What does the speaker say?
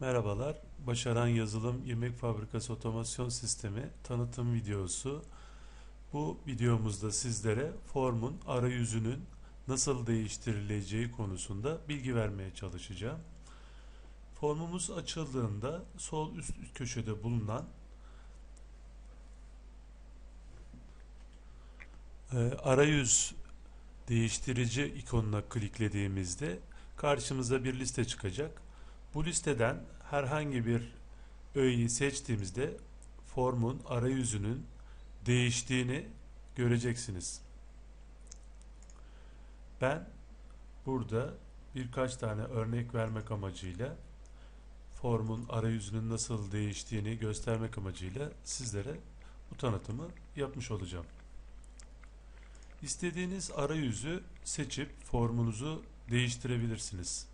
Merhabalar, Başaran Yazılım Yemek Fabrikası Otomasyon Sistemi tanıtım videosu. Bu videomuzda sizlere formun arayüzünün nasıl değiştirileceği konusunda bilgi vermeye çalışacağım. Formumuz açıldığında sol üst köşede bulunan e, arayüz değiştirici ikonuna kliklediğimizde karşımıza bir liste çıkacak. Bu listeden herhangi bir öğeyi seçtiğimizde formun arayüzünün değiştiğini göreceksiniz. Ben burada birkaç tane örnek vermek amacıyla formun arayüzünün nasıl değiştiğini göstermek amacıyla sizlere bu tanıtımı yapmış olacağım. İstediğiniz arayüzü seçip formunuzu değiştirebilirsiniz.